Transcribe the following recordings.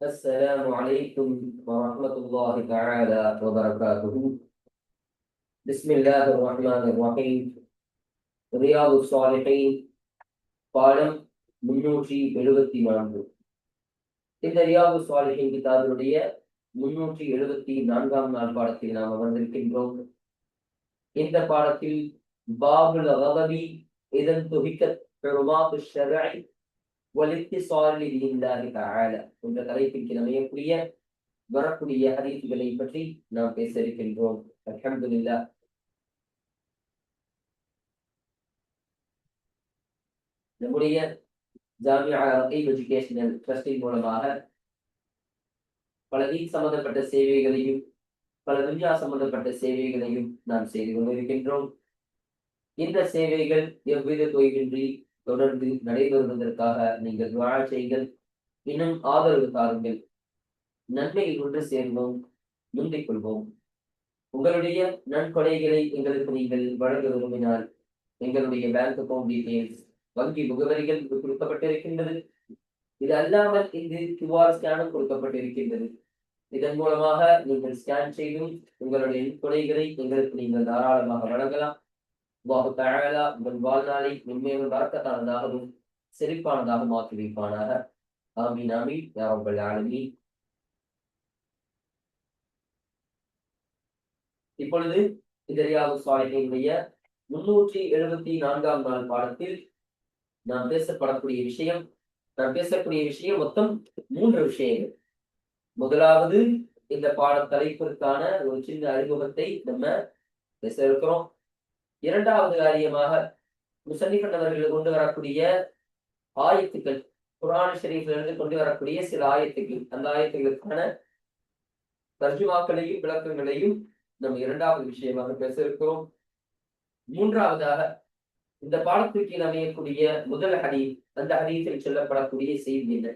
السلام عليكم ورحمة الله تعالى وبركاته بسم الله الرحمن الرحيم ரியாது சாலிஹின் பாடம் முன்னூற்றி எழுபத்தி நான்கு இந்த ரியாது சாலிஹின் கிதாபினுடைய முன்னூற்றி எழுபத்தி நான்காம் நாள் பாடத்தில் நாம் அமர்ந்திருக்கின்றோம் இந்த பாடத்தில் பாபுல் ரகவி இதன் துகிக்க பெருமாபு ஷரஐ வலித்திசாலி லில்லாஹி தஆலா என்ற தலைப்பின் கிழமையக்கூடிய வரக்கூடிய அறிவிப்புகளை பற்றி நாம் பேச இருக்கின்றோம். அல்ஹம்துலில்லாஹ் நம்முடைய ஜாமியா எஜுகேஷனல் ட்ரஸ்டின் மூலமாக பல வீட் சம்பந்தப்பட்ட சேவைகளையும் பல துன்யா சம்பந்தப்பட்ட சேவைகளையும் நாம் செய்து கொண்டிருக்கின்றோம். இந்த சேவைகள் எவ்வித தொய்வின்றி தொடர்ந்து நடைபெறுவதற்காக நீங்கள் துவா செய்யுங்கள். இன்னும் ஆதரவு தாருங்கள். நன்மையில் ஒன்று சேர்ந்தோம் முந்திக் கொள்வோம். உங்களுடைய நன்கொடைகளை எங்களுக்கு நீங்கள் வழங்க விரும்பினால் எங்களுடைய பேங்க் அக்கௌண்ட் டீடைல்ஸ் வங்கி முகவரிகள் கொடுக்கப்பட்டிருக்கின்றது. இது அல்லாமல் இங்கு கியூஆர் ஸ்கேனும் கொடுக்கப்பட்டிருக்கின்றது. இதன் மூலமாக நீங்கள் ஸ்கேன் செய்தும் உங்களுடைய கொலைகளை எங்களுக்கு நீங்கள் தாராளமாக வழங்கலாம். அல்லாஹு தஆலா உங்கள் வாழ்நாளை மென்மேலும் வரக்கத்தானதாகவும் செழிப்பானதாகவும் ஆக்கி வைப்பானாக ஆமீன் ஆமீன். யா ஆளுமி இப்பொழுது இதரியாவு சாலிஹினுடைய முன்னூற்றி எழுபத்தி நான்காம் நாள் பாடத்தில் நாம் பேசப்படக்கூடிய விஷயம் நாம் பேசக்கூடிய விஷயம் மொத்தம் மூன்று விஷயங்கள். முதலாவது இந்த பாட தலைப்பிற்கான ஒரு சின்ன அறிமுகத்தை நம்ம பேச இருக்கிறோம். இரண்டாவது காரியமாக முசன்னிஃபன் அவர்கள் கொண்டு வரக்கூடிய ஆயத்துக்கள் குரான ஷெரீஃபிலிருந்து கொண்டு வரக்கூடிய சில ஆயத்துக்கள். அந்த ஆயத்துகளுக்கான தர்ஜுமாக்களையும் விளக்கங்களையும் நம்ம இரண்டாவது விஷயமாக பேச இருக்கிறோம். மூன்றாவதாக இந்த பாடத்திற்கு அமையக்கூடிய முதல் ஹரி அந்த ஹதீஸில் சொல்லப்படக்கூடிய செய்தி என்ன?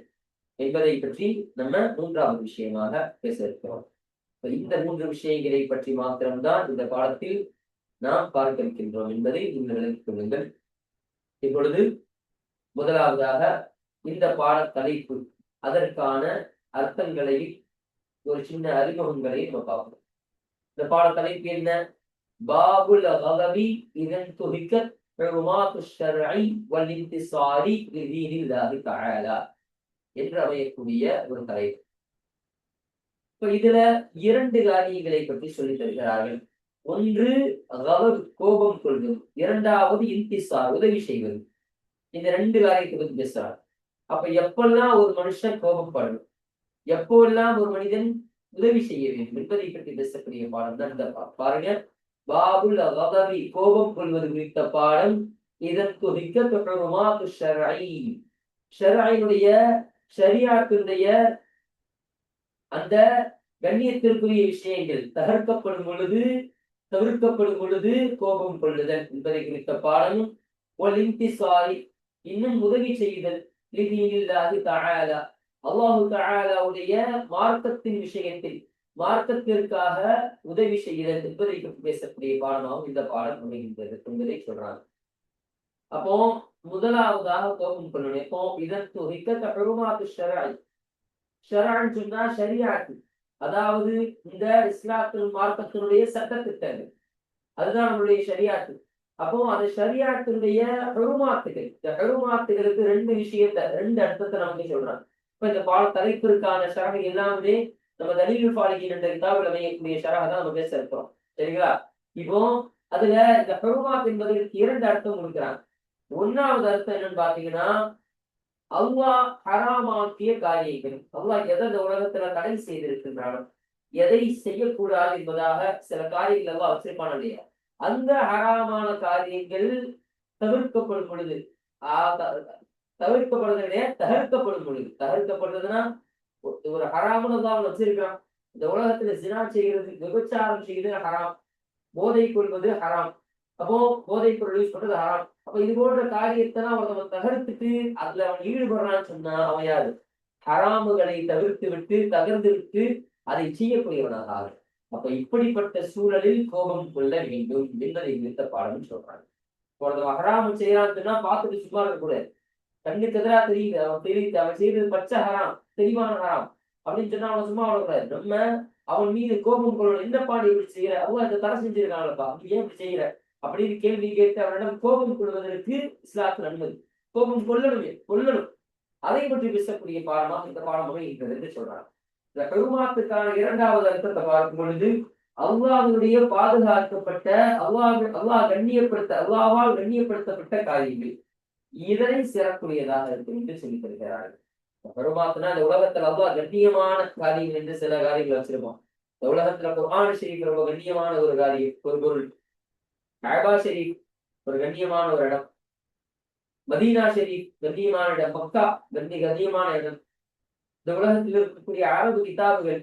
என்பதை பற்றி நம்ம மூன்றாவது விஷயமாக பேச இருக்கிறோம். இந்த மூன்று விஷயங்களை பற்றி மாத்திரம்தான் இந்த பாடத்தில் நாம் பார்க்கிருக்கின்றோம் என்பதை இந்த விளக்கிக் கொள்ளுங்கள் இப்பொழுது முதலாவதாக இந்த பாட தலைப்பு அதற்கான அர்த்தங்களை ஒரு சின்ன அறிமுகங்களை நம்ம பார்ப்போம். இந்த பாட தலைப்பு என்ன? பாபுல அகவி இதன் துபிக்க என்று அமையக்கூடிய ஒரு தலைப்பு. இப்ப இதுல இரண்டு காரியங்களை பற்றி சொல்லி தருகிறார்கள். ஒன்று அதாவது கோபம் கொள்வது இரண்டாவது இன்திசார் உதவி செய்வது. இந்த ரெண்டு காரியத்தை பத்தி பேசுறாங்க அப்ப எப்பெல்லாம் ஒரு மனுஷன் கோபப்படணும் எப்போல்லாம் ஒரு மனிதன் உதவி செய்ய வேண்டும் என்பதை பற்றி பேசக்கூடிய பாடம் தான் இந்த பாருங்க பாபுல் அகவி கோபம் கொள்வது குறித்த பாடம். இதன் குறிக்க தொடர்புமா ஷரை ஷரையினுடைய ஷரியாத்தினுடைய அந்த கண்ணியத்திற்குரிய விஷயங்கள் தகர்க்கப்படும் பொழுது தவிர்க்கப்படும் பொழுது கோபம் கொள்ளுதல் என்பதை குறித்த பாடமும் ஒலிம்பிசாரி இன்னும் உதவி செய்தல் லிதீனில்லாஹி தஆலா. அல்லாஹு தஆலாவுடைய மார்க்கத்தின் விஷயத்தில் மார்க்கத்திற்காக உதவி செய்தல் என்பதை பேசக்கூடிய பாடமாகவும் இந்த பாடம் அமைகின்றது என்பதை சொல்றாங்க. அப்போ முதலாவதாக கோபம் கொள்ளணும் இப்போ இதன் துகைக்க பெருமாத்து ஷராய் ஷரான்னு சொன்னா சரியாக்கு அதாவது இந்த இஸ்லாத்தின் மார்க்கத்தினுடைய சட்ட திட்டங்கள் அதுதான் நம்மளுடைய ஷரியாத்து. அப்போ அந்த ஷரியாத்தினுடைய பெருமாத்துகள் இந்த பெருமாத்துகளுக்கு ரெண்டு விஷயத்த ரெண்டு அர்த்தத்தை நமக்கு சொல்றாங்க. இப்ப இந்த பால தலைப்பிற்கான ஷரக எல்லாமே நம்ம தலீல் பாலிகின் என்ற கிதாபில் அமையக்கூடிய ஷரக தான் நம்ம பேச இருக்கிறோம். சரிங்களா? இப்போ அதுல இந்த பெருமாத் என்பதற்கு இரண்டு அர்த்தம் கொடுக்குறாங்க. ஒன்னாவது அர்த்தம் என்னன்னு பாத்தீங்கன்னா அல்லாஹ் ஹராமாக்கிய காரியங்கள். அல்லாஹ் எதை இந்த உலகத்துல தடை செய்திருக்கின்றாலும் எதை செய்யக்கூடாது என்பதாக சில காரியங்கள் எல்லாம் வச்சிருப்பான இல்லையா? அந்த ஹராமான காரியங்கள் தவிர்க்கப்படும் பொழுது தவிர்க்கப்படுறதே தகர்க்கப்படும் பொழுது தகர்க்கப்படுறதுன்னா ஒரு ஹராமனு தான் வச்சிருக்கான் இந்த உலகத்துல சினா செய்கிறது விபச்சாரம் செய்கிறது ஹராம். போதை கொள்வது ஹராம். அப்போ போதை பொருள் யூஸ் பண்றது ஹராம் அப்ப இது போன்ற காரியத்தை அவன் தகர்த்துட்டு அதுல அவன் ஈடுபடுறான்னு சொன்னா அவன் யாரு ஹராமுகளை தவிர்த்து விட்டு தகர்ந்து விட்டு அதை செய்யக்கூடியவனாக ஆகும் அப்ப இப்படிப்பட்ட சூழலில் கோபம் கொள்ள வேண்டும் என்பதை நிறுத்த பாடம் சொல்றாங்க. இப்போ ஹராம் செய்யறான்னு சொன்னா பார்த்துட்டு சும்மா இருக்கக்கூடாது கண்ணுக்கு எதிராக தெரியுது. அவன் தெரியுது அவன் செய்யறது பச்சை ஹராம் தெளிவான ஹராம் அப்படின்னு சொன்னா அவன் சும்மா விடக்கூடாது நம்ம அவன் மீது கோபம் கொள்ளணும். என்ன பாடி இப்படி செய்யற? அவங்க இந்த தடை செஞ்சிருக்காங்களப்பா நீ ஏன் இப்படி செய்யற? அப்படின்னு கேள்வி கேட்டு அவனிடம் கோபம் கொள்வதற்கு இஸ்லாத்தில் அனுமதி. கோபம் கொள்ளணுமே கொள்ளணும் அதை பற்றி பேசக்கூடிய பாடமாக இந்த பாடம் அமைகின்றது என்று சொல்றாங்க. இந்த பெருமாத்துக்கான இரண்டாவது அர்த்தத்தை பார்க்கும் பொழுது அல்லாஹுடைய பாதுகாக்கப்பட்ட அல்லாஹ் அல்லாஹ் கண்ணியப்படுத்த அல்லாவால் கண்ணியப்படுத்தப்பட்ட காரியங்கள் இதனை சிறப்புடையதாக இருக்கும் என்று சொல்லி தருகிறார்கள். பெருமாத்துனா இந்த உலகத்துல அல்லாஹ் கண்ணியமான காரியங்கள் என்று சில காரியங்கள் வச்சிருப்போம் இந்த உலகத்துல குரான் ஷெரீப் ரொம்ப கண்ணியமான ஒரு காரியம் ஒரு பொருள். காபா ஷெரீப் ஒரு கண்ணியமான ஒரு இடம். மதீனா ஷெரீப் கண்ணியமான இடம். மக்கா கண்ணிய கண்ணியமான இடம். இந்த உலகத்தில் இருக்கக்கூடிய அரபு கிதாபுகள்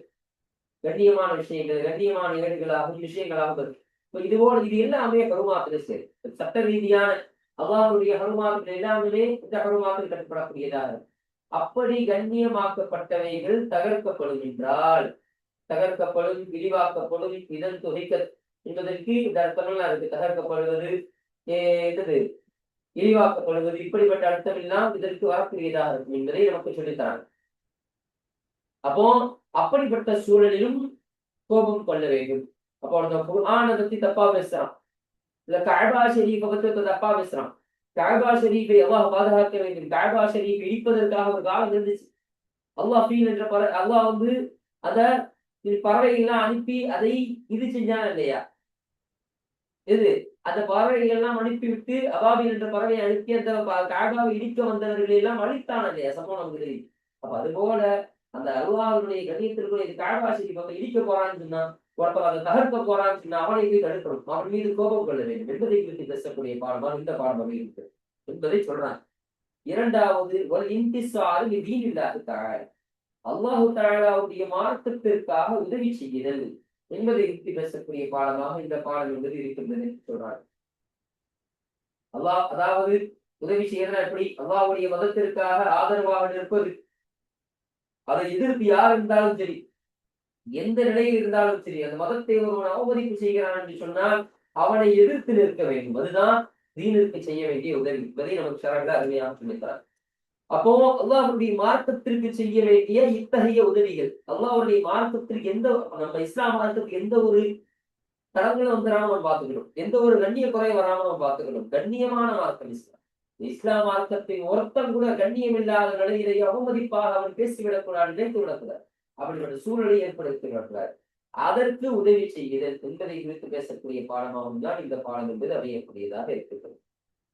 கண்ணியமான விஷயங்கள் கண்ணியமான ஏடுகளாகவும் விஷயங்களாகவும் இருக்கு இப்போ இதுபோல இது எல்லாமே கருமாத்துல சரி. சட்ட ரீதியான அல்லாஹுடைய கருமாத்துல எல்லாமே இந்த கருமாத்தில் கட்டுப்படக்கூடியதாக இருக்கு. அப்படி கண்ணியமாக்கப்பட்டவைகள் தகர்க்கப்படும் என்றால் தகர்க்கப்படும் விரிவாக்கப்படும் இதன் துவைக்க என்பதற்கு இந்த அர்த்தங்கள்லாம் இருக்கு தகர்க்கப்படுவது என்னது? இழிவாக்கப்படுவது இப்படிப்பட்ட அர்த்தம் எல்லாம் இதற்கு வரக்கூடியதாக இருக்கும் என்பதை நமக்கு சொல்லித்தராங்க. அப்போ அப்படிப்பட்ட சூழலிலும் கோபம் கொள்ள வேண்டும். அப்போ அந்த குர்ஆனை பத்தி தப்பா பேசுறான். இல்ல காபா ஷெரீஃபை பத்தி தப்பா பேசுறான். காபா ஷெரீஃபை அல்லாஹ் பாதுகாக்க வேண்டும். கழபா ஷெரீஃபை இடிப்பதற்காக ஒரு காலம் இருந்துச்சு. அல்லாஹ் ஃபீல் என்ற பற அல்லாஹ் வந்து அத பறவைகள்லாம் அனுப்பி அதை இது செஞ்சான் இல்லையா? இது அந்த பறவைகள் எல்லாம் அனுப்பிவிட்டு அபாபில் என்ற பறவையை அனுப்பி அந்த காபாவை இடிக்க வந்தவர்களை எல்லாம் அழித்தான் இல்லையா? சம்பவம் நமக்கு தெரியும் அப்ப அது போல அந்த அருவாவுடைய கண்ணியத்திற்குள்ள இது காபாசிக்கு பக்கம் இடிக்க போறான்னு சொன்னா ஒருத்தர் அதை தகர்க்க போறான்னு சொன்னா அவனை போய் தடுக்கணும். அவன் மீது கோபம் கொள்ள வேண்டும் என்பதை குறித்து பேசக்கூடிய பாடமாக இந்த பாடமாக இருக்கு என்பதை சொல்றான் இரண்டாவது ஒரு இன்திசாறு தீன் இல்லாத அல்லாஹு தாழாவுடைய மார்க்கத்திற்காக உதவி செய்கிறது. என்பதை குறித்து பேசக்கூடிய பாடமாக இந்த பாடம் என்பது இருக்கின்றது என்று சொல்றார். அல்லாஹ் அதாவது உதவி செய்யறது எப்படி? அல்லாவுடைய மதத்திற்காக ஆதரவாக நிற்பது. அதை எதிர்ப்பு யார் இருந்தாலும் சரி எந்த நிலையில் இருந்தாலும் சரி அந்த மதத்தை ஒருவன் அவமதிப்பு செய்கிறான் என்று சொன்னால் அவனை எதிர்த்து நிற்க வேண்டும். அதுதான் தீனிற்கு செய்ய வேண்டிய உதவி. என்பதை நமக்கு சரங்க அருமையாக சொல்லித்தார் அப்போ அல்லாஹுடைய மார்க்கத்திற்கு செய்ய வேண்டிய இத்தகைய உதவிகள். அல்லாஹுடைய மார்க்கத்திற்கு எந்த நம்ம இஸ்லாம் மார்க்கத்துக்கு எந்த ஒரு தடங்களும் வந்துடாம நம்ம பார்த்துக்கணும். எந்த ஒரு கண்ணிய குறை வராம நம்ம பார்த்துக்கணும். கண்ணியமான மார்க்கம் இஸ்லாம். இஸ்லாம் மார்க்கத்தின் ஒருத்தன் கூட கண்ணியம் இல்லாத நிலையிலே அவமதிப்பாக அவன் பேசிவிடக்கூடாது நினைத்து விடக்கூடாது அப்படிப்பட்ட சூழலை ஏற்படுத்தி விடக்கூடாது அதற்கு உதவி செய்கிறது என்பதை குறித்து பேசக்கூடிய பாடமாகவும் தான் இந்த பாடம் என்பது அமையக்கூடியதாக இருக்கிறது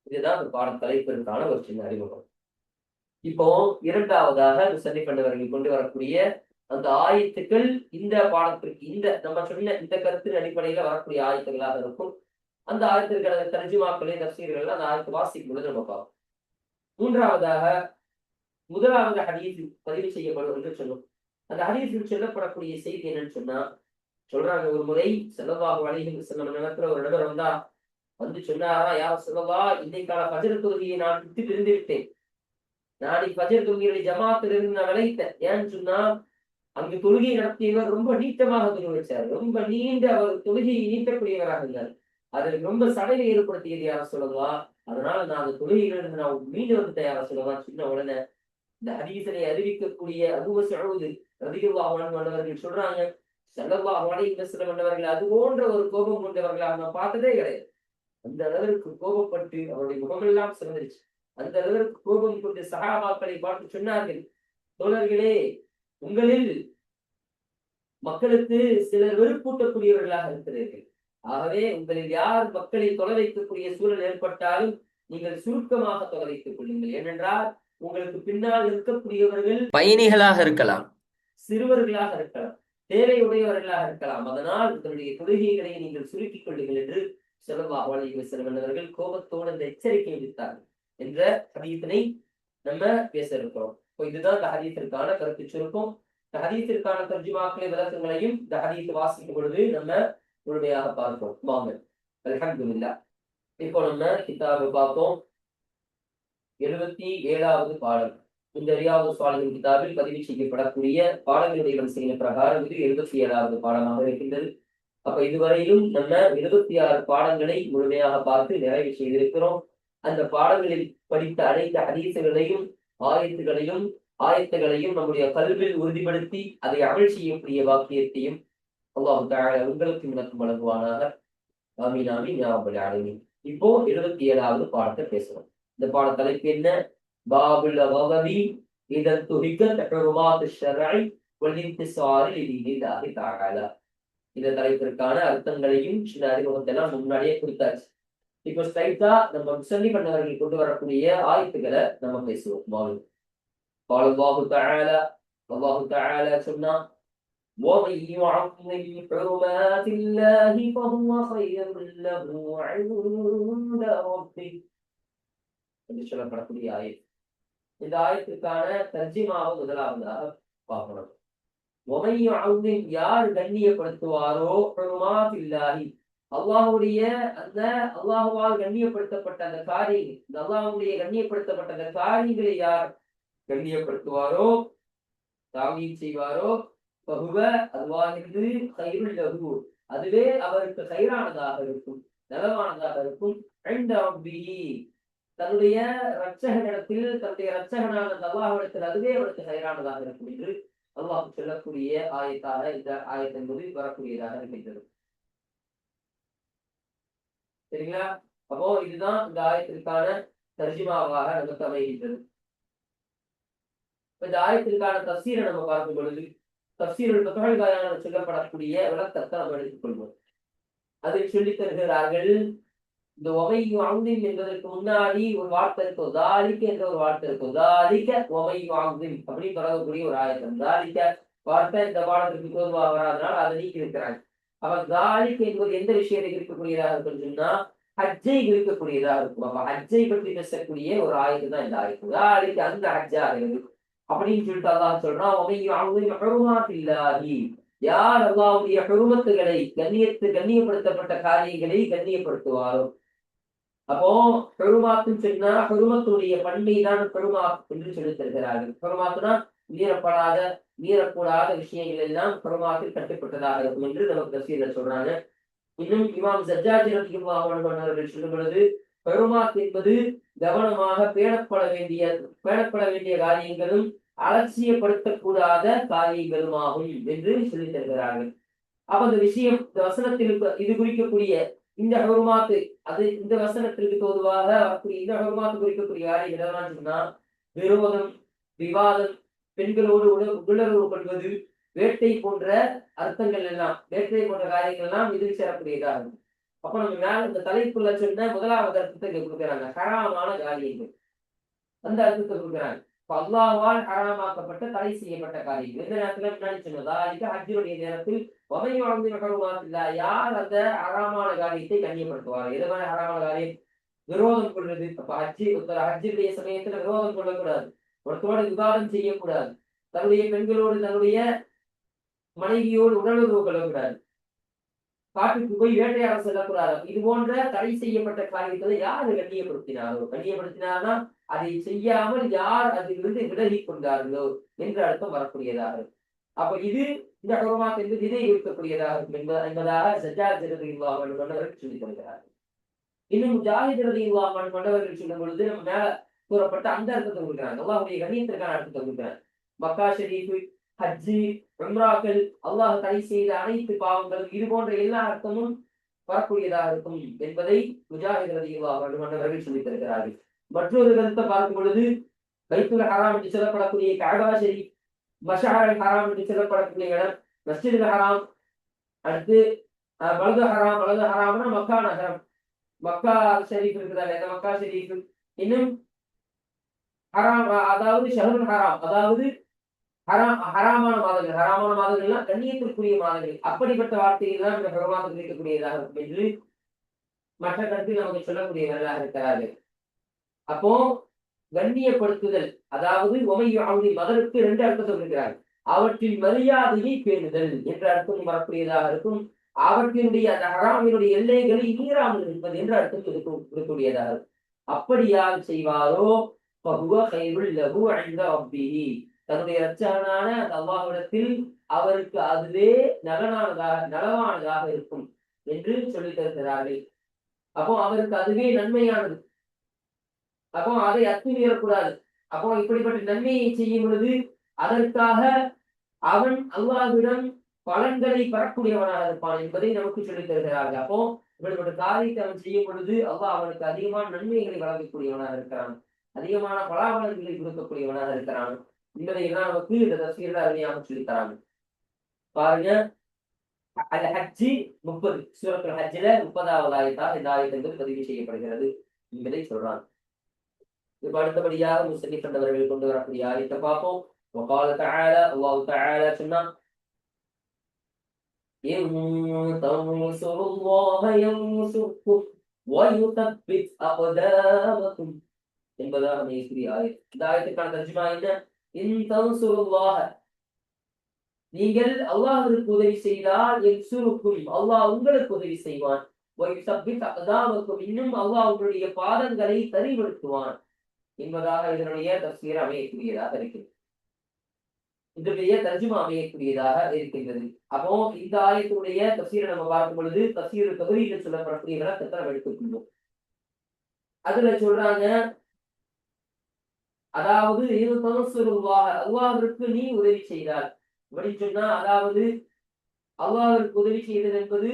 இதுதான் அந்த பாடம் தலைப்பிற்கான ஒரு சின்ன அறிமுகம். இப்போ இரண்டாவதாக சண்டை பண்ணவர்கள் கொண்டு வரக்கூடிய அந்த ஆயத்துக்கள் இந்த பாடத்திற்கு இந்த நம்ம சொன்ன இந்த கருத்தின் அடிப்படையில வரக்கூடிய ஆயத்துகளாக இருக்கும். அந்த ஆயத்திற்கான தர்ஜுமாக்களை தப்சீர்கள் அந்த ஆயத்தை வாசிக்கும் பொழுது நம்ம பார்ப்போம். மூன்றாவதாக முதலாவது ஹதீஸ் பதிவு செய்யப்படும் என்று சொல்லும். அந்த ஹதீஸில் சொல்லப்படக்கூடிய செய்தி என்னன்னு சொன்னா சொல்றாங்க ஒரு முறை செல்லவாக வழிகள் செல்லும் நிலத்துல ஒரு நபர் வந்தா வந்து சொன்னாரா யார் செல்லவா இன்னைக்கான பஜர் தொகுதியை நான் விட்டு பிரிந்து விட்டேன். நாளைக்கு பஜர் தொகுதியுடைய ஜமாத்திலிருந்து நான் விளைத்தேன் ஏன்னு சொன்னா அங்கு தொழுகை நடத்தியவர் ரொம்ப நீட்டமாக தொழில் வச்சார். ரொம்ப நீண்ட அவர் தொழுகையை நீட்டக்கூடியவராக இருந்தார். அதற்கு ரொம்ப சடையை ஏற்படுத்தியது யார சொல்லவா? அதனால நான் அந்த தொழுகையிலிருந்து நான் மீண்டு வந்து யார சொல்லவா? சின்ன உடனே இந்த ஹதீசனை அறிவிக்கக்கூடிய அபுவ சழுது ரதியுல்லாஹர்கள் சொல்றாங்க செல்லவா வளைந்த சில அது போன்ற ஒரு கோபம் கொண்டவர்களாக நான் பார்த்ததே கிடையாது. அந்த அளவிற்கு கோபப்பட்டு அவருடைய முகமெல்லாம் சிறந்துருச்சு. அந்த அளவிற்கு கோபம் கொண்டு சகாபாக்களை பார்த்து சொன்னார்கள் தோழர்களே உங்களில் மக்களுக்கு சிலர் வெறுப்பூட்டக்கூடியவர்களாக இருக்கிறீர்கள். ஆகவே உங்களில் யார் மக்களை தொலை வைக்கக்கூடிய சூழல் ஏற்பட்டாலும் நீங்கள் சுருக்கமாக தொலை வைத்துக் கொள்ளுங்கள். ஏனென்றால் உங்களுக்கு பின்னால் இருக்கக்கூடியவர்கள் பயணிகளாக இருக்கலாம். சிறுவர்களாக இருக்கலாம். தேவை உடையவர்களாக இருக்கலாம். அதனால் உங்களுடைய தொழுகைகளை நீங்கள் சுருக்கிக் கொள்ளுங்கள் என்று செலவாக செல்வந்தவர்கள் கோபத்தோடு அந்த எச்சரிக்கை விடுத்தார்கள். என்ற ஹதீத்தினை நம்ம பேச இருக்கிறோம் இதுதான் இந்த ஹதீத்திற்கான கருத்து சுருக்கம். இந்த ஹதீத்திற்கான தர்ஜுமாக்களை விளக்கங்களையும் இந்த ஹதீத் வாசிக்கும் பொழுது நம்ம முழுமையாக பார்ப்போம். வாங்க. அலமதுல்லா இப்போ நம்ம கிதாபு பார்ப்போம். எழுபத்தி ஏழாவது பாடம். இந்த ரியாது சுவாலின் கிதாபில் பதிவு செய்யப்படக்கூடிய பாடங்களுடைய வரிசையின் பிரகாரம் இது எழுபத்தி ஏழாவது பாடமாக இருக்கின்றது. அப்ப இதுவரையிலும் நம்ம இருபத்தி ஆறு பாடங்களை முழுமையாக பார்த்து நிறைவு செய்திருக்கிறோம். அந்த பாடங்களில் படித்த அனைத்து அதிசங்களையும் ஆயத்துகளையும் ஆயத்துகளையும் நம்முடைய கல்வியில் உறுதிப்படுத்தி அதை அமல் செய்யக்கூடிய வாக்கியத்தையும் அல்லாஹு தாழ உங்களுக்கு எனக்கு வழங்குவானாக. ஆமீன் ஆமீன் ஞாபகம் ஆலமீன். இப்போ எழுபத்தி ஏழாவது பாடத்தை பேசுறோம் இந்த பாட தலைப்பு என்ன? பாபுல வகவி இதன் துஹிகத் ஹுருமாத் ஷர்ஐ வலின்திசாரி லிதீனில்லாஹி இந்த தலைப்பிற்கான அர்த்தங்களையும் சின்ன அறிமுகத்தை எல்லாம் முன்னாடியே கொடுத்தாச்சு. இப்போ ஸ்ட்ரைட்டா நம்ம முசல்லி பண்ணவர்கள் கொண்டு வரக்கூடிய ஆயத்துக்களை நம்ம பேசுவோம் மாலும் قال الله تعالى الله تعالى சொன்னா ومن يعظم حرمات الله فهو خير له عند ربه என்று சொல்லப்படக்கூடிய ஆயத் இந்த ஆயத்துக்கான தர்ஜிமாவை முதலாவதாக பார்க்கணும் ஒமையும் யார் கண்ணியப்படுத்துவாரோ ஹுருமாத் இல்லாஹி அல்லாஹுடைய அந்த அல்லாஹுவால் கண்ணியப்படுத்தப்பட்ட அந்த காரியங்கள் இந்த அல்லாஹுடைய கண்ணியப்படுத்தப்பட்ட அந்த காரியங்களை யார் கண்ணியப்படுத்துவாரோ தாவியம் செய்வாரோ? பகுவ அதுவாகிறது கயிறுல் லகு அதுவே அவருக்கு கயிறானதாக இருக்கும் நலவானதாக இருக்கும். தன்னுடைய ரட்சகனிடத்தில் தன்னுடைய ரட்சகனான அல்லாஹிடத்தில் அதுவே அவருக்கு கயிறானதாக இருக்கும் என்று அல்லாஹ் சொல்லக்கூடிய ஆயத்தாக இந்த ஆயத்தின் போது வரக்கூடியதாக இருக்கின்றது. சரிங்களா? அப்போ இதுதான் இந்த ஆயத்திற்கான தர்ஜிமாவாக நமக்கு அமைகின்றது. இந்த ஆயத்திற்கான தசீரை நம்ம பார்க்கும் பொழுது தப்சீருள் புத்தகங்கான சொல்லப்படக்கூடிய விளக்கத்தை நம்ம எடுத்துக்கொள்வோம் அதில் சொல்லி தருகிறார்கள் இந்த ஒமை வாங்கும் என்பதற்கு முன்னாடி ஒரு வார்த்தை இருக்கும் தாலிக்க என்ற ஒரு வார்த்தை இருக்கும் தாலிக்க ஒமை வாங்கும் அப்படின்னு தொடங்கக்கூடிய ஒரு ஆயத்தம். தாலிக்க வார்த்தை இந்த பாடத்திற்கு பொதுவாக வராதனால் அதை நீக்கி இருக்கிறாங்க அப்ப காலிக்கு என்பது எந்த விஷயத்தை இருக்கக்கூடியதாக இருக்கும் சொன்னா ஹஜ்ஜை இருக்கக்கூடியதாக இருக்கும் அப்ப ஹஜ்ஜை பற்றி பேசக்கூடிய ஒரு ஆயுதம் தான் இந்த ஆயுதம் காலிக்கு அந்த ஹஜ்ஜாக இருக்கு அப்படின்னு சொல்லிட்டு அல்லாஹ் சொல்றான் யார் அல்லாவுடைய பெருமத்துகளை கண்ணியத்து கண்ணியப்படுத்தப்பட்ட காரியங்களை கண்ணியப்படுத்துவாரோ? அப்போ பெருமாத்துன்னு சொன்னா பெருமத்துடைய பண்மை தான் பெருமா என்று சொல்லி தருகிறார்கள் பெருமாத்துனா மீறப்படாத மீறக்கூடாத விஷயங்கள் எல்லாம் பெருமாத்தில் கட்டுப்பட்டதாக இருக்கும் என்று நமக்கு தசீல சொல்றாங்க. இன்னும் இமாம் சஜாஜி ரத்தியமாவர்கள் சொல்லும் பொழுது பெருமாத் என்பது கவனமாக பேணப்பட வேண்டிய பேணப்பட வேண்டிய காரியங்களும் அலட்சியப்படுத்தக்கூடாத காரியங்களும் ஆகும் என்று சொல்லி தருகிறார்கள். அப்ப அந்த விஷயம் இந்த வசனத்தில் இது குறிக்கக்கூடிய இந்த ஹெருமாத்து அது இந்த வசனத்திற்கு தோதுவாக இந்த ஹெருமாத்து குறிக்கக்கூடிய காரியம் என்னதான் சொன்னா விரோதம் விவாதம் பெண்களோடு உடலுறவு கொள்வது வேட்டை போன்ற அர்த்தங்கள் எல்லாம் வேட்டை போன்ற காரியங்கள் எல்லாம் இதில் சேரக்கூடியதாகும் அப்ப நம்ம மேல இந்த தலைப்புள்ள சொன்ன முதலாவது அர்த்தத்தை இங்க கொடுக்குறாங்க. ஹராமான காரியங்கள். அந்த அர்த்தத்தை கொடுக்குறாங்க. அல்லாவால் ஹராமாக்கப்பட்ட தடை செய்யப்பட்ட காரியங்கள். எந்த நேரத்துல? முன்னாடி சொன்னதா அதுக்கு ஹஜ்ஜினுடைய நேரத்தில் வகை வாழ்ந்து நகருவாத்தில்லா யார் அந்த ஹராமான காரியத்தை கண்ணியப்படுத்துவார்? எது மாதிரி ஹராமான காரியம்? விரோதம் கொள்வது. அப்ப ஹஜ்ஜி ஹஜ்ஜினுடைய சமயத்துல விரோதம் கொள்ளக்கூடாது. ஒருத்தோட விவாதம் செய்யக்கூடாது. தன்னுடைய பெண்களோடு தன்னுடைய மனைவியோடு உடலுறவு கொள்ளக்கூடாது காட்டுக்கு போய் வேட்டையாட செல்லக்கூடாது. இது போன்ற தடை செய்யப்பட்ட காரியத்தை யார் கண்ணியப்படுத்தினாரோ? கண்ணியப்படுத்தினார்னா அதை செய்யாமல் யார் அதிலிருந்து விலகி கொண்டார்களோ என்ற அர்த்தம் வரக்கூடியதாக அப்ப இது இந்த கௌரவமாக இருந்து விதை இருக்கக்கூடியதாக இருக்கும் என்பதாக சஜாத் ஜிரதி இல்லாமல் கொண்டவர்கள் சொல்லித் தருகிறார்கள் இன்னும் ஜாதி ஜிரதி இல்லாமல் கொண்டவர்கள் சொல்லும் பொழுது நம்ம மேல கூறப்பட்ட அந்த அர்த்தத்தை கொடுக்குறாங்க அல்லாஹுடைய கண்ணியத்திற்கான அர்த்தத்தை கொடுக்குறாங்க மக்கா ஷரீஃபு ஹஜ்ஜு உம்ராக்கள் அல்லாஹ் தடை செய்த அனைத்து பாவங்கள் இது போன்ற எல்லா அர்த்தமும் வரக்கூடியதாக இருக்கும் என்பதை முஜாஹித் ரதியுல்லாஹ் மன்னவர்கள் சொல்லித் தருகிறார்கள் மற்றொரு கருத்தை பார்க்கும் பொழுது பைத்துல் ஹராம் என்று சொல்லப்படக்கூடிய காபா ஷெரீப் மஷார் ஹராம் என்று சொல்லப்படக்கூடிய இடம் மஸ்ஜித் ஹராம் அடுத்து பலது ஹராம் பலது ஹராம்னா மக்கா நகரம். மக்கா ஷெரீப் இருக்கிறாங்க மக்கா ஷெரீஃப்? இன்னும் ஹராம் அதாவது ஷஹருல் ஹராம் அதாவது ஹராம் ஹராமான மாதங்கள் ஹராமான மாதங்கள்லாம் கண்ணியத்திற்குரிய மாதங்கள். அப்படிப்பட்ட வார்த்தைகள் தான் இந்த பெருமாள் இருக்கக்கூடியதாக இருக்கும் என்று மற்ற கருத்தில் நமக்கு சொல்லக்கூடியவர்களாக இருக்கிறார்கள் அப்போ கண்ணியப்படுத்துதல் அதாவது உமையாவுடைய மதருக்கு ரெண்டு அர்த்தம் சொல்கிறார் அவற்றின் மரியாதையை பேணுதல் என்ற அர்த்தம் வரக்கூடியதாக இருக்கும். அவற்றினுடைய அந்த ஹராமினுடைய எல்லைகளை மீறாமல் இருப்பது என்ற அர்த்தம் இருக்கக்கூடியதாக அப்படியால் செய்வாரோ? லகு தன்னுடைய ரச்சகனான அந்த அல்லாஹிடத்தில் அவருக்கு அதுவே நலனானதாக நலவானதாக இருக்கும் என்று சொல்லி தருகிறார்கள் அப்போ அவருக்கு அதுவே நன்மையானது அப்போ அதை அத்துமீறக்கூடாது அப்போ இப்படிப்பட்ட நன்மையை செய்யும் பொழுது அதற்காக அவன் அல்லாஹ்விடம் பலன்களை பெறக்கூடியவனாக இருப்பான் என்பதை நமக்கு சொல்லித் தருகிறார்கள் அப்போ இப்படிப்பட்ட காரியத்தை அவன் செய்யும் பொழுது அல்லாஹ் அவனுக்கு அதிகமான நன்மைகளை வழங்கக்கூடியவனாக இருக்கிறான் அதிகமான பலாபலன்களை கொடுக்கக்கூடியவனாக இருக்கிறான் என்பதை எல்லாம் நமக்கு இந்த தஸ்வீரில் அருமையாக சொல்லித் தராங்க பாருங்க அது ஹஜ்ஜி முப்பது சூரத்துல் ஹஜ்ஜில முப்பதாவது ஆயத்தாக இந்த ஆயத்து என்பது பதிவு செய்யப்படுகிறது என்பதை சொல்றாங்க இப்ப அடுத்தபடியாக முஸ்லிம் கண்டவர்கள் கொண்டு வரக்கூடிய ஆயத்தை பார்ப்போம் وقال تعالى الله تعالى சொன்னா إن تنصروا الله ينصركم ويثبت أقدامكم என்பதாக நேசிரி ஆயர் இந்த ஆயத்துக்கான தர்ஜுமா என்ன இன்தன்சுருல்லாஹ நீங்கள் அல்லாஹிற்கு உதவி செய்தால் என் சுருக்கும் அல்லாஹ் உங்களுக்கு உதவி செய்வான் அகதாவுக்கும் இன்னும் அல்லாஹ் உங்களுடைய பாதங்களை தரிவெடுத்துவான் என்பதாக இதனுடைய தப்சீர் அமையக்கூடியதாக இருக்கிறது இதனுடைய தர்ஜுமா அமையக்கூடியதாக இருக்கின்றது அப்போ இந்த ஆயத்துடைய தப்சீரை நம்ம பார்க்கும் பொழுது தப்சீர் தொகுதியில் சொல்லப்படக்கூடிய விளக்கத்தை நம்ம எடுத்துக்கொள்வோம் அதுல சொல்றாங்க அதாவது இது தனுசுருவாக அல்லாஹிற்கு நீ உதவி செய்தால் இப்படி சொன்னா அதாவது அல்லாஹிற்கு உதவி செய்தது என்பது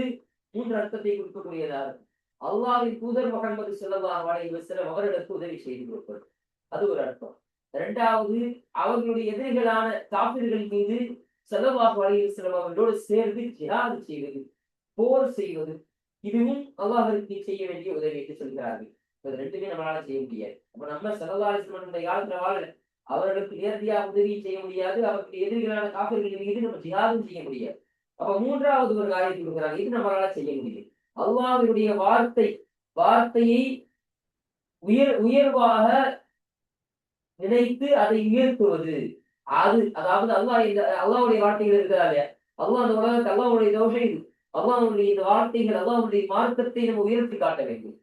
மூன்று அர்த்தத்தை கொடுக்கக்கூடியதாக அல்லாஹின் தூதர் முகமது செல்லவா அலைஹி வஸல்லம் அவர்களுக்கு உதவி செய்து கொடுப்பது. அது ஒரு அர்த்தம். இரண்டாவது அவர்களுடைய எதிரிகளான காபிர்கள் மீது செல்லவாக அலைஹி வஸல்லம் அவர்களோடு சேர்ந்து ஜிஹாது செய்வது போர் செய்வது இதுவும் அல்லாஹருக்கு செய்ய வேண்டிய உதவி என்று சொல்கிறார்கள். இது ரெண்டுமே நம்மளால செய்ய முடியாது. அப்ப நம்ம ஸல்லல்லாஹு காலத்துல வாழல அவர்களுக்கு நேரடியாக உதவி செய்ய முடியாது. அவருக்கு எதிரிகளான காப்பீர்கள் மீது நம்ம ஜிஹாதும் செய்ய முடியாது. அப்ப மூன்றாவது ஒரு காரியத்தை கொடுக்குறாங்க. இது நம்மளால செய்ய முடியும் அல்லாவினுடைய வார்த்தை வார்த்தையை உயர் உயர்வாக நினைத்து அதை உயர்த்துவது. அது அதாவது அல்லாஹ் இந்த அல்லாவுடைய வார்த்தைகள் இருக்கிறாரு அல்லாஹ் அந்த உலகத்தை அல்லாவுடைய தோஷம் இது அல்லாவுடைய இந்த வார்த்தைகள் அல்லாவுடைய மார்க்கத்தை நம்ம உயர்த்தி காட்ட வேண்டும்.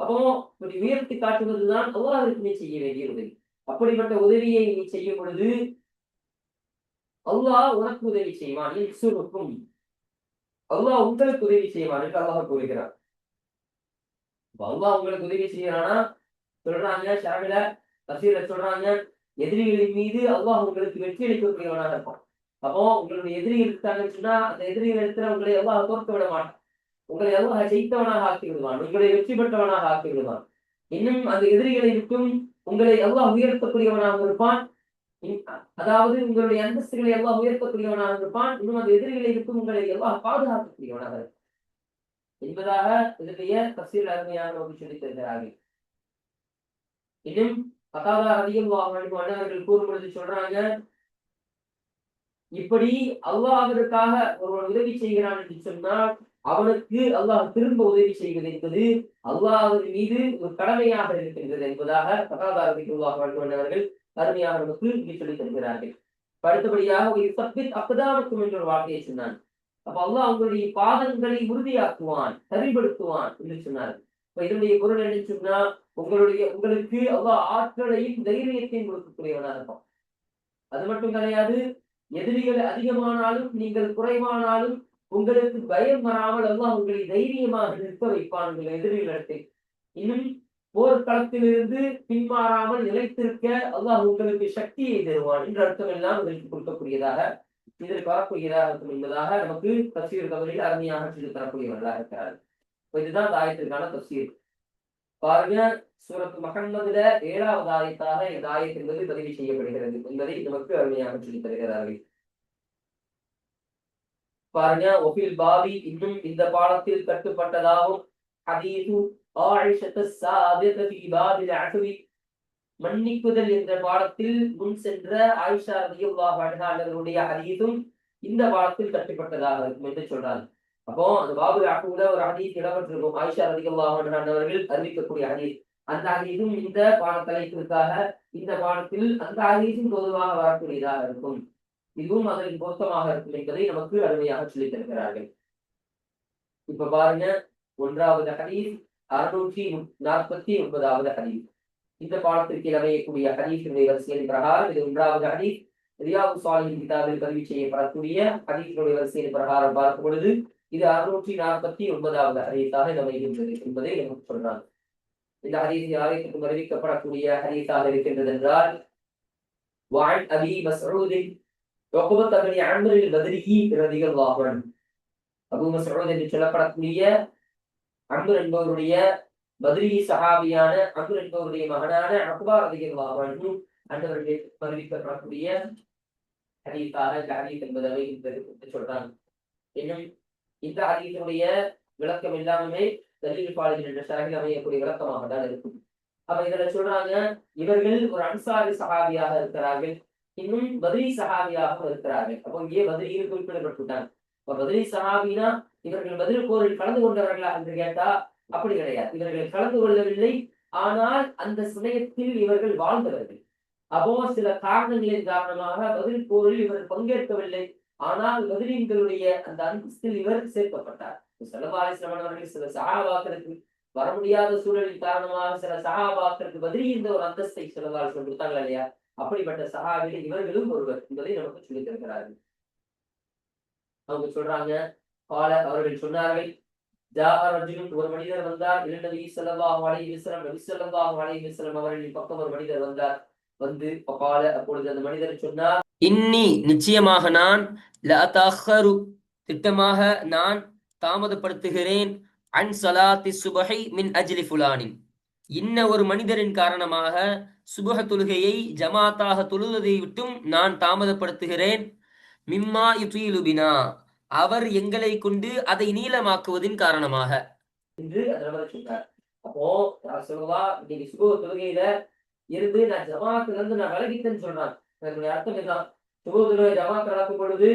அப்போ இப்படி உயர்த்தி காட்டுவதுதான் அல்லாஹ்விற்கு நீ செய்ய வேண்டிய உதவி அப்படிப்பட்ட உதவியை நீ செய்யும் பொழுது அல்லாஹ் உனக்கு உதவி செய்வான். இன்சுருக்கும் அல்லாஹ் உங்களுக்கு உதவி செய்வான் என்று அல்லாஹ் கூறுகிறான். அல்லாஹ் உங்களுக்கு உதவி செய்யறானா சொல்றாங்க ஷாமில தசீல சொல்றாங்க எதிரிகளின் மீது அல்லாஹ் உங்களுக்கு வெற்றி அளிக்கக்கூடியவனாக இருப்பான். அப்போ உங்களுடைய எதிரிகள் இருக்காங்கன்னு சொன்னா அந்த எதிரிகள் இடத்துல உங்களை அல்லாஹ் தோற்க விட மாட்டான். உங்களை அல்லாஹ் ஜெயித்தவனாக ஆக்கி விடுவான் உங்களை வெற்றி பெற்றவனாக ஆக்கி விடுவான் இன்னும் அந்த எதிரிகளை விட்டும் உங்களை அல்லாஹ் உயர்த்தக்கூடியவனாக இருப்பான். அதாவது உங்களுடைய அந்தஸ்துகளை எல்லாம் உயர்த்தக்கூடியவனாக இருப்பான். இன்னும் அந்த எதிரிகளை இருக்கும். உங்களை எல்லாம் பாதுகாக்கக்கூடியவனாக இருக்கும் என்பதாக இதனுடைய தசீல் அருமையாக நமக்கு சொல்லித் தருகிறார்கள். இன்னும் கதாதா அதிகம் மன்னர்கள் கூறும் பொழுது சொல்றாங்க இப்படி அல்லாஹ்விற்காக ஒருவன் உதவி செய்கிறான் என்று சொன்னால் அவனுக்கு அல்லாஹ் திரும்ப உதவி செய்வது என்பது அல்லாஹ்வின் மீது ஒரு கடமையாக இருக்கின்றது என்பதாக கதாதா அதிகம் மன்னர்கள் அருமையாக நமக்கு இங்கே சொல்லித் தருகிறார்கள். அடுத்தபடியாக ஒரு சப்பித் அப்பதாவுக்கும் என்ற ஒரு வார்த்தையை சொன்னான். அப்ப அல்லாஹ் உங்களுடைய பாதங்களை உறுதியாக்குவான் சரிபடுத்துவான் என்று சொன்னார். இப்ப இதனுடைய பொருள் என்ன சொன்னா உங்களுடைய உங்களுக்கு அவ்வளவு ஆற்றலையும் தைரியத்தையும் கொடுக்கக்கூடியவனாக இருப்பான். அது மட்டும் கிடையாது எதிரிகள் அதிகமானாலும் நீங்கள் குறைவானாலும் உங்களுக்கு பயம் வராமல் அல்லாஹ் உங்களை தைரியமாக நிற்க வைப்பான் உங்கள் எதிரிகளிடத்தில் இன்னும் போர்க்களத்திலிருந்து பின்மாறாமல் நிலைத்திருக்க அல்லாஹ் உங்களுக்கு சக்தியை தருவான் என்ற அர்த்தம் எல்லாம் உங்களுக்கு கொடுக்கக்கூடியதாக இதற்கு வரக்கூடியதாக இருக்கும் என்பதாக நமக்கு தப்சீர் கவலையில் அருமையாக செய்து தரக்கூடியவர்களாக இருக்கிறார். இதுதான் தாயத்திற்கான ஆயத்திற்கான தப்சீர் பாருங்க சூரத்து முகம்மதுல ஏழாவது ஆயத்தாக இந்த ஆயத் என்பது பதிவு செய்யப்படுகிறது என்பதை நமக்கு அருமையாக சொல்லி தருகிறார்கள். பாருங்க ஒபில் பாபி இன்னும் இந்த பாடத்தில் கட்டுப்பட்டதாகும் ஹதீது ஆயிஷத்து சாதித ஃபி பாபில் அஹ்வி மன்னிக்குதல் என்ற பாடத்தில் முன் சென்ற ஆயிஷா ரலியல்லாஹு அன்ஹா அவர்களுடைய ஹதீஸும் இந்த பாடத்தில் கட்டுப்பட்டதாக இருக்கும் என்று சொல்றாங்க அப்போ அந்த பாபு அஹ்வுல ஒரு ஹதீஸ் இடம்பெற்றிருக்கும் ஆயிஷா ரலியல்லாஹு அன்ஹா அவர்கள் அறிவிக்கக்கூடிய ஹதீஸ் அந்த ஹதீஸும் இந்த பாட தலைப்பிற்காக இந்த பாடத்தில் அந்த ஹதீஸும் பொதுவாக வரக்கூடியதாக இருக்கும் இதுவும் அதற்கு பொருத்தமாக இருக்கும் என்பதை நமக்கு அருமையாக சொல்லித் தருகிறார்கள் இப்ப பாருங்க ஒன்றாவது ஹதீஸ் அறுநூற்றி நாற்பத்தி ஒன்பதாவது ஹதீஸ் இந்த பாடத்திற்கு அமையக்கூடிய ஹதீஸினுடைய வரிசையின் பிரகாரம் இது ஒன்றாவது ஹதீஸ் ரியாபு சாலிஹின் கிதாபில் பதிவு செய்யப்படக்கூடிய ஹதீஸினுடைய வரிசையின் பிரகாரம் பார்க்கும் பொழுது இது அறுநூற்றி நாற்பத்தி ஒன்பதாவது ஹதீஸாக இது அமைகின்றது என்பதை நமக்கு சொல்றாங்க இந்த ஹதீஸ் ஆலயத்துக்கு அறிவிக்கப்படக்கூடிய ஹதீஸாக இருக்கின்றது என்றால் وعن ابي مسعود ஒப்புமத் அபினி அமரில் பதிரிகி பிரதிகள் ஆகும் அபூம சொல்வது என்று சொல்லப்படக்கூடிய அம்பர் என்பவருடைய பதிரிகி சஹாபியான அம்பர் என்பவருடைய மகனான அக்பா ரதிகள் ஆகும் அன்றவர்கள் அறிவிக்கப்படக்கூடிய ஹரீஃபாக இந்த ஹரீஃப் என்பதவை என்று சொல்றாங்க. இன்னும் இந்த ஹரீஃபுடைய விளக்கம் எல்லாமே தலீல்பாளர்கள் என்ற சரகில் அமையக்கூடிய விளக்கமாக தான் இருக்கும். அப்ப இதுல சொல்றாங்க இவர்கள் ஒரு அன்சாரி சகாவியாக இருக்கிறார்கள். இன்னும் பதிலி சஹாபியாக இருக்கிறார்கள். அப்போ இங்கே பதிலியில் குறிப்பிடப்பட்டுட்டாங்க இப்ப பதிலி சஹாபினா இவர்கள் பதில் போரில் கலந்து கொண்டவர்களா என்று கேட்டா அப்படி கிடையாது. இவர்கள் கலந்து கொள்ளவில்லை. ஆனால் அந்த சமயத்தில் இவர்கள் வாழ்ந்தவர்கள். அப்போ சில காரணங்களின் காரணமாக பதில் போரில் இவர் பங்கேற்கவில்லை. ஆனால் பதிலீன்களுடைய அந்த அந்தஸ்தில் இவர் சேர்க்கப்பட்டார். செலவாலிஸ்லமன் அவர்கள் சில சகாபாக்களுக்கு வர முடியாத சூழலின் காரணமாக சில சகாபாக்களுக்கு பதில் இந்த ஒரு அந்தஸ்தை செலவால் கொடுத்தாங்களா இல்லையா? அப்படிப்பட்ட சகாவில் இவர்களும் ஒருவர் என்பதை நமக்கு சொல்லித் தருகிறார்கள். அவங்க சொல்றாங்க கால அவர்கள் சொன்னார்கள் ஒரு மனிதர் வந்தார் இரண்டு நபி ஸல்லல்லாஹு அலைஹி வஸல்லம் நபி ஸல்லல்லாஹு அவர்களின் பக்கம் ஒரு மனிதர் வந்தார். வந்து கால அப்பொழுது அந்த மனிதர் சொன்னார் இன்னி நிச்சயமாக நான் திட்டமாக நான் தாமதப்படுத்துகிறேன் அன் சலாத்தி சுபஹை மின் அஜ்லி ஃபுலானின். இன்ன ஒரு மனிதரின் காரணமாக சுபக தொழுகையை ஜமாத்தாக தொழுவதை விட்டும் நான் தாமதப்படுத்துகிறேன். மிம்மா யுதீலுபினா அவர் எங்களை கொண்டு அதை நீளமாக்குவதின் காரணமாக. என்று சொன்னார் அப்போ யார் சுப தொழுகையில இருந்து நான் ஜமாத்துல இருந்து நான் விலகிட்டேன்னு சொல்றான் அர்த்தம் என்ன? சுபக தொழுகை ஜமாத் நடக்கும் பொழுது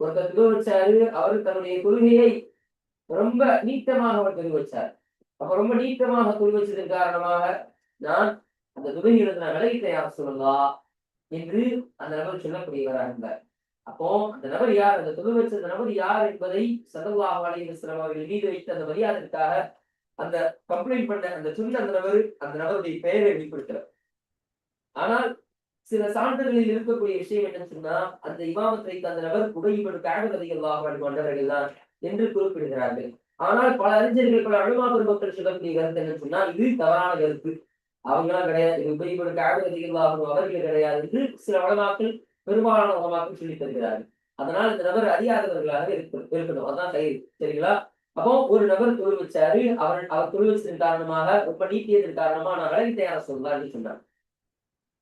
ஒருத்தர் துக வச்சாரு அவர் தன்னுடைய கொள்கையை ரொம்ப நீட்டமாக அவர் துணி வச்சார். அப்ப ரொம்ப நீட்டமாக துணி வச்சதன் காரணமாக நான் அந்த துகையிலிருந்து நான் விலகிட்டேன் யார் சொல்லலாம் என்று அந்த நபர் சொல்லக்கூடியவராக இருந்தார். அப்போ அந்த நபர் யார்? அந்த தொழில் வச்ச அந்த நபர் யார் என்பதை சதவாக அலைவசலம் அவர்கள் மீது வைத்த அந்த மரியாதைக்காக அந்த கம்ப்ளைண்ட் பண்ண அந்த சொன்ன அந்த நபர் அந்த நபருடைய பெயரை வெளிப்படுத்துறார். ஆனால் சில சான்றுகளில் இருக்கக்கூடிய விஷயம் என்னன்னு சொன்னா அந்த இமாமத்தை அந்த நபர் உபயோகப்படும் காகவதிகளாக கொண்டவர்கள் தான் என்று குறிப்பிடுகிறார்கள். ஆனால் பல அறிஞர்கள் பல அழுமா பெருமக்கள் சொல்லக்கூடிய கருத்து என்னன்னு சொன்னா இது தவறான கருத்து. அவங்களாம் கிடையாது இது உபயோகப்படும் காகவதிகளாகும் அவர்கள் கிடையாது என்று சில வளமாக்கள் பெரும்பாலான உலமாக்கள் சொல்லி தருகிறார்கள். அதனால் இந்த நபர் அறியாதவர்களாக இருக்கணும். அதான் சரி சரிங்களா? அப்போ ஒரு நபர் தொழில் வச்சாரு அவர் அவர் தொழில் வச்சதன் காரணமாக ரொம்ப நீட்டியதன் காரணமா நான் விலகி தயார சொல்றாருன்னு சொன்னார்.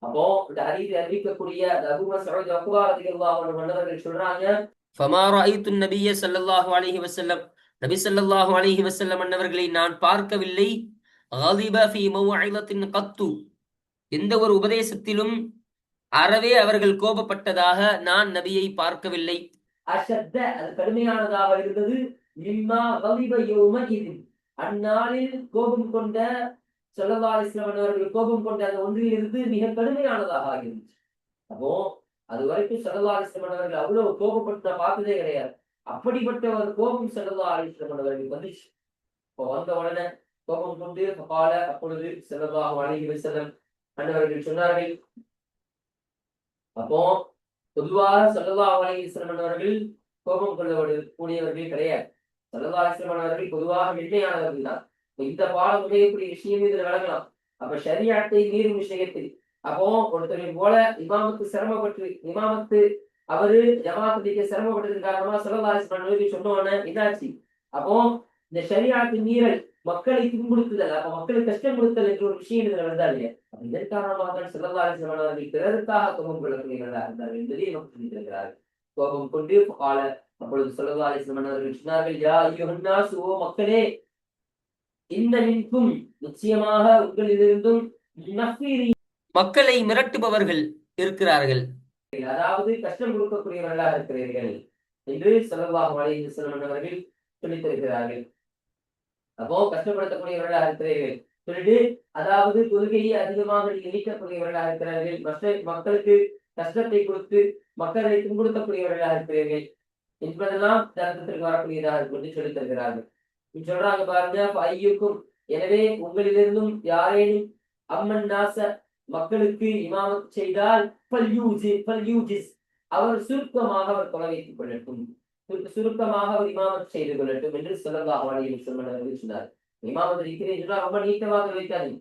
அப்போ இந்த அறிவிக்கக்கூடிய அந்த சரோஜ் அக்குவாரதிகள் மன்னவர்கள் சொல்றாங்க ஃபமா ரஅய்து நபிய ஸல்லல்லாஹு அலைஹி நபி சொல்லாஹு அலஹி வசல்லம் அன்னவர்களை நான் பார்க்கவில்லை. கத்து. எந்த ஒரு உபதேசத்திலும் அறவே அவர்கள் கோபப்பட்டதாக நான் நபியை பார்க்கவில்லை. அசத்த கடுமையானதாக இருந்தது. அந்நாளில் கோபம் கொண்ட சொல்லவா இஸ்லாமன் கோபம் கொண்ட அந்த ஒன்றிலிருந்து மிக கடுமையானதாக ஆகிருந்துச்சு அப்போ அது வரைக்கும் சொல்லவா அவர்கள் அவ்வளவு கோபப்பட்டு நான் பார்த்ததே கிடையாது. அப்படிப்பட்ட ஒரு கோபம் செல்லதா அலைஹி வஸல்லம் அவர்களுக்கு வந்துச்சு. இப்போ வந்த உடனே கோபம் கொண்டு கால அப்பொழுது செல்லதாக வழங்கி வஸல்லம் அன்னவர்கள் சொன்னார்கள் அப்போ பொதுவாக செல்லதா வழங்கி அவர்கள் கோபம் கொள்ளப்படு கூடியவர்கள் கிடையாது. செல்லதா அலிஸ்லாம் அவர்கள் பொதுவாக மென்மையானவர்கள் தான். இந்த பாடம் உடையக்கூடிய விஷயம் இதில் விளங்கலாம். அப்ப சரியாட்டை மீறும் விஷயத்தில் அப்போ ஒருத்தரின் போல இமாமத்து சிரமப்பட்டு இமாமத்து அவரு ஜமாத்துக்கு சிரமப்பட்டதன் காரணமா சல்லல்லா அலிஸ்லாம் சொன்னோன்னு சொன்னோன்னே என்னாச்சு அப்போ இந்த சரியாக்கு மீறல் மக்களை துன்புறுத்துதல் அப்ப மக்களுக்கு கஷ்டம் கொடுத்தல் என்ற ஒரு விஷயம் இதுல வந்தா இல்லையா இதன் காரணமாக செல்லல்லாரி அவர்கள் பிறருக்காக கோபம் கொள்ளக்கூடியவர்களாக இருந்தார்கள் என்பதை நமக்கு சொல்லியிருக்கிறார்கள் கோபம் கொண்டு கால அப்பொழுது செல்லல்லாரி அவர்கள் சொன்னார்கள் யா ஐயோன்னாஸ் ஓ மக்களே இந்த நிற்கும் நிச்சயமாக உங்களிலிருந்தும் மக்களை மிரட்டுபவர்கள் இருக்கிறார்கள். அதாவது கஷ்டம் கொடுக்கக்கூடியவர்களாக இருக்கிறீர்கள் என்று செல்லல்லாஹு வளைந்து வஸல்லம் அவர்கள் சொல்லித் அப்போ கஷ்டப்படுத்தக்கூடியவர்களாக இருக்கிறீர்கள். சொல்லிட்டு அதாவது கொள்கையை அதிகமாக நீங்க இருக்கிறார்கள். மற்ற மக்களுக்கு கஷ்டத்தை கொடுத்து மக்களை துன்புறுத்தக்கூடியவர்களாக இருக்கிறீர்கள் என்பதெல்லாம் தர்க்கத்திற்கு வரக்கூடியதாக இருக்கும் என்று சொல்லித் தருகிறார்கள் சொல்றாங்க பாருங்க ஐயுக்கும் எனவே உங்களிலிருந்தும் யாரேனும் அம்மன் நாச மக்களுக்கு இமாமத் செய்தால் பல்யூஜி பல்யூஜிஸ் அவர் சுருக்கமாக அவர் கொலை வைத்துக் கொள்ளட்டும். சுருக்கமாக அவர் இமாமத் செய்து கொள்ளட்டும் என்று சொல்லலாம் அலைஹி சொன்னார் இமாமத் இருக்கிறேன் ரொம்ப நீட்டமாக வைக்காதீங்க.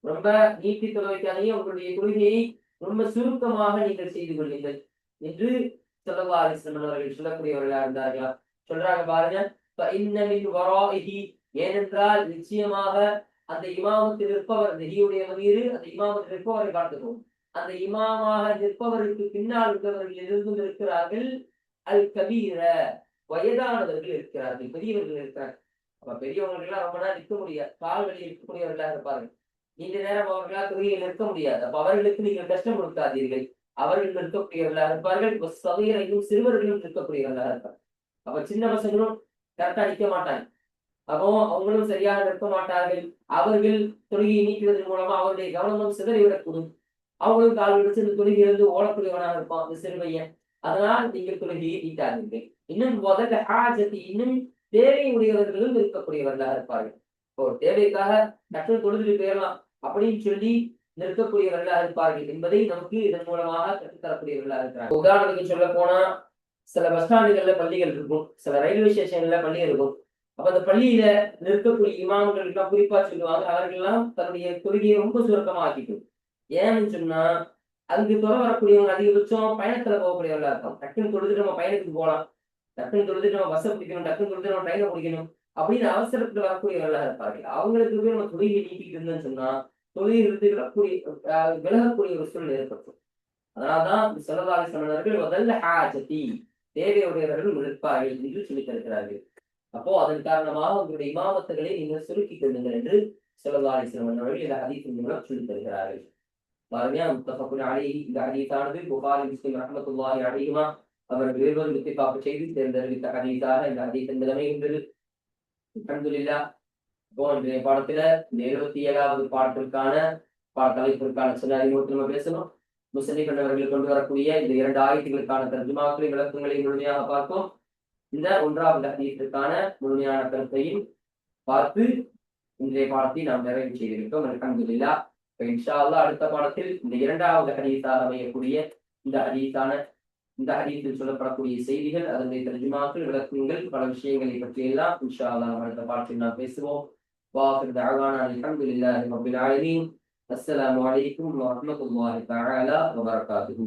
ரொம்ப நீட்டி தொலை வைக்காதீங்க. உங்களுடைய கொள்கையை ரொம்ப சுருக்கமாக நீங்கள் செய்து கொள்ளுங்கள் என்று சொல்லவா அலிஸ்லமன் அவர்கள் சொல்லக்கூடியவர்களா இருந்தார்களா? சொல்றாங்க பாருங்க ஏனென்றால் நிச்சயமாக அந்த இமாமத்தில் இருப்பவர் நெறியுடைய மீது அந்த இமாமத்தில் இருப்பவரை காட்டுகிறோம் அந்த இமாமாக நிற்பவருக்கு பின்னால் உள்ளவர்கள் இருந்தும் இருக்கிறார்கள். அல் கபீர வயதானவர்கள் இருக்கிறார்கள் பெரியவர்கள் இருக்கிறார்கள். அப்ப பெரியவர்கள்லாம் ரொம்ப நேரம் நிற்க முடியாது. கால் வழி இருக்கக்கூடியவர்களாக இருப்பார்கள். நீண்ட நேரம் அவர்களால் தொகையில் நிற்க முடியாது. அப்ப அவர்களுக்கு நீங்கள் கஷ்டம் கொடுக்காதீர்கள். அவர்கள் நிற்கக்கூடியவர்களாக இருப்பார்கள். சகையரையும் சிறுவர்களும் நிற்கக்கூடியவர்களாக இருப்பார் அப்ப சின்ன பசங்களும் கரெக்டா நிற்க மாட்டாங்க. அப்போ அவங்களும் சரியாக நிற்க மாட்டார்கள். அவர்கள் தொழுகையை நீக்குவதன் மூலமா அவருடைய கவனமும் சிதறிவிடக்கூடும். அவங்களும் கால் விடுத்து இந்த தொழுகையிலிருந்து ஓடக்கூடியவனாக இருப்பான் அந்த சிறுமையன். அதனால் நீங்கள் தொழுகையை நீட்டாதீர்கள். இன்னும் முதல்ல ஆஜத்தி இன்னும் தேவை உடையவர்களும் இருக்கக்கூடியவர்களாக இருப்பார்கள். இப்போ தேவைக்காக நட்டு தொழுதுட்டு போயிடலாம் அப்படின்னு சொல்லி நிற்கக்கூடியவர்களாக இருப்பார்கள் என்பதை நமக்கு இதன் மூலமாக கற்றுத்தரக்கூடியவர்களாக இருக்கிறாங்க உதாரணத்துக்கு சொல்ல போனா சில பஸ் ஸ்டாண்டுகள்ல பள்ளிகள் இருக்கும் சில ரயில்வே ஸ்டேஷன்ல பள்ளிகள் இருக்கும். அப்ப அந்த பள்ளியில நிற்கக்கூடிய இமாம்கள் எல்லாம் குறிப்பா சொல்லுவாங்க அவர்கள்லாம் தன்னுடைய கொள்கையை ரொம்ப சுருக்கமா ஏன்னு சொன்னா அங்கு துறை வரக்கூடியவங்க அதிகபட்சம் பயணத்துல போகக்கூடியவர்களா இருக்கும் டக்குன்னு தொழுது நம்ம பயணத்துக்கு போகலாம் டக்குன்னு தொழுது நம்ம பஸ்ஸை பிடிக்கணும் டக்குன்னு தொழுது நம்ம ட்ரெயினை பிடிக்கணும் அப்படின்னு அவசரத்துல வரக்கூடியவர்களா இருப்பார்கள். அவங்களுக்கு போய் நம்ம தொழுகையை நீட்டிட்டு இருந்தோம்னு சொன்னா தொழிலிருந்து விலகக்கூடிய விலகக்கூடிய ஒரு சூழ்நிலை ஏற்படும் அதனால்தான் சொல்லதாரி சொன்னார்கள் முதல்ல ஹாஜதி தேவையுடையவர்கள் நிற்பார்கள் என்று சொல்லித் தருகிறார்கள். அப்போ அதன் காரணமாக உங்களுடைய இமாமத்துகளை நீங்கள் சுருக்கிக் கொள்ளுங்கள் என்று சொல்லதாரி சிலவர்கள் இந்த ஹதீஸின் மூலம் சொல்லித் தருகிறார்கள். பாருங்க முத்தஃபக்குன் அலி இந்த ஹதீஸானது புகாரி முஸ்லிம் ரஹமத்துல்லாஹி அடையுமா அவர் இருவரும் இத்திஃபாக் செய்து தேர்ந்தெடுத்த ஹதீஸாக இந்த ஹதீஸ் என்பது அமைகின்றது அல்ஹம்துலில்லாஹ் இப்போ இன்றைய பாடத்துல இந்த இருபத்தி ஏழாவது பாடத்திற்கான பாட தலைப்பிற்கான சில அறிமுகத்தில் நம்ம பேசணும். முஸ்லிம் கண்டவர்கள் கொண்டு வரக்கூடிய இந்த இரண்டு ஆயுதங்களுக்கான தர்ஜுமாக்களின் விளக்கங்களை முழுமையாக பார்ப்போம். இந்த ஒன்றாவது ஹதீஸிற்கான முழுமையான கருத்தையும் பார்த்து இன்றைய பாடத்தை நாம் நிறைவு செய்திருக்கோம் அல்ஹம்துலில்லாஹ் இப்ப இன்ஷா அல்லாஹ் அடுத்த பாடத்தில் இந்த இரண்டாவது ஹதீஸாக அமையக்கூடிய இந்த ஹதீஸான இந்த ஹதீஸில் சொல்லப்படக்கூடிய செய்திகள் அதனுடைய தர்ஜுமாக்கள் விளக்கங்கள் பல விஷயங்களை பற்றி எல்லாம் இன்ஷா அல்லாஹ் நம்ம அடுத்த பாடத்தில் நாம் பேசுவோம் واخر دعوانا الحمد لله رب العالمين السلام عليكم ورحمه الله تعالى وبركاته